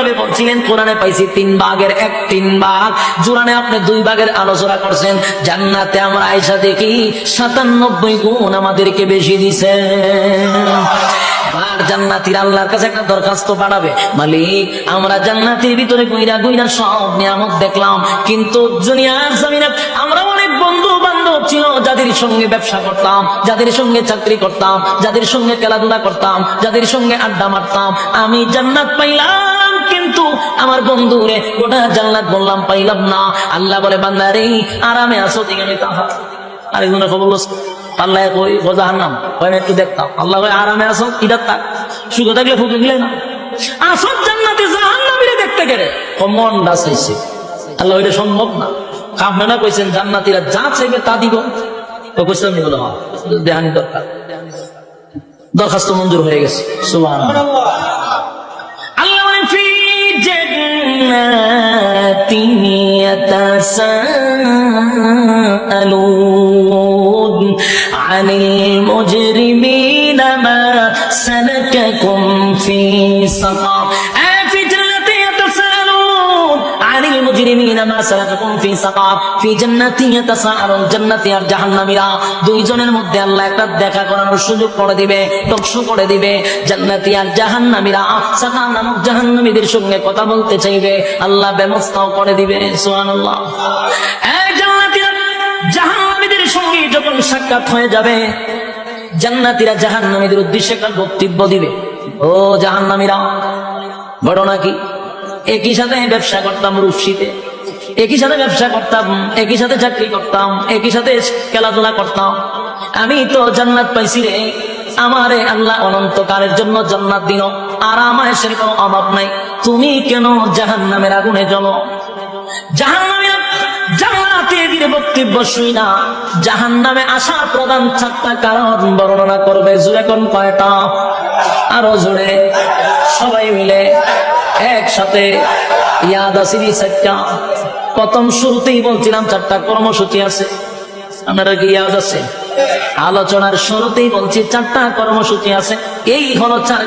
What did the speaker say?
কিতাবে বলছিলেন? কোরআনে পাইছি তিন ভাগের এক, তিন ভাগ জোরানে আপনি দুই ভাগের আলোচনা করছেন। জান্নাতে আমরা আয়সা দেখি সাতানব্বই গুণ আমাদেরকে বেশি দিছে। কিন্তু দুনিয়ার জমিনে আমরা অনেক বন্ধু বান্ধব ছিল, যাদের সঙ্গে ব্যবসা করতাম, যাদের সঙ্গে চাকরি করতাম, যাদের সঙ্গে খেলাধুলা করতাম, যাদের সঙ্গে আড্ডা মারতাম। আমি জান্নাত পাইলাম। আমার বন্ধু রে গোটা জান্নাত বললাম, পাইলাম না। আল্লাহ বলে, বান্দারে, আরামে আসো আমি তাহা। আরেকজনের খবর আল্লাহ কই বোঝাহার নাম আমি একটু দেখতাম আল্লাহ কই আরামে আসো ইদার তাক? সুখে থাকলে ফুকে গেলে না। আসল জান্নাতে জাহান্নামীরে দেখতে গেলে, কমন ডাস হইছে। আল্লাহ ওইটা সম্ভব না। আপনারা কইছেন, জান্নাতীরা যা চাইবে তা দিব। তো কইছেন আমি বলো? দেহানি দরকার। দরখাস্ত মঞ্জুর হয়ে গেছে। সুবহানাল্লাহ। الجنات يتساءلون عن المجرمين ما سلككم في سقر জাহান্নামীদের সঙ্গে কথা বলতে চাইবে। আল্লাহ ব্যবস্থাও করে দিবে জাহান্নামীদের সঙ্গে যখন সাক্ষাৎ হয়ে যাবে, জান্নাতীরা জাহান্নামীদের উদ্দেশ্যে বক্তব্য দিবে। ও জাহান্নামীরা ঘটনা কি একই সাথে ব্যবসা করতাম রূপসীতে। একই সাথে ব্যবসা করতাম, একই সাথে চাকরি করতাম, একই সাথে খেলাধুলা করতাম। আমি তো জান্নাত পাইছি রে। আমারে আল্লাহ অনন্তকালের জন্য জান্নাত দিন আর আমার সে কোনো অভাব নাই। তুমি কেন জাহান নামের আগুনে জ্বলো? জাহান নামের না। কারণ বর্ণনা আরও সবাই মিলে একসাথে প্রথম শুরুতেই বলছিলাম চারটা কর্মসূচি আছে। আপনারা কি আছে? আলোচনার শুরুতেই বলছি চারটা কর্মসূচি আছে। এই হলো চার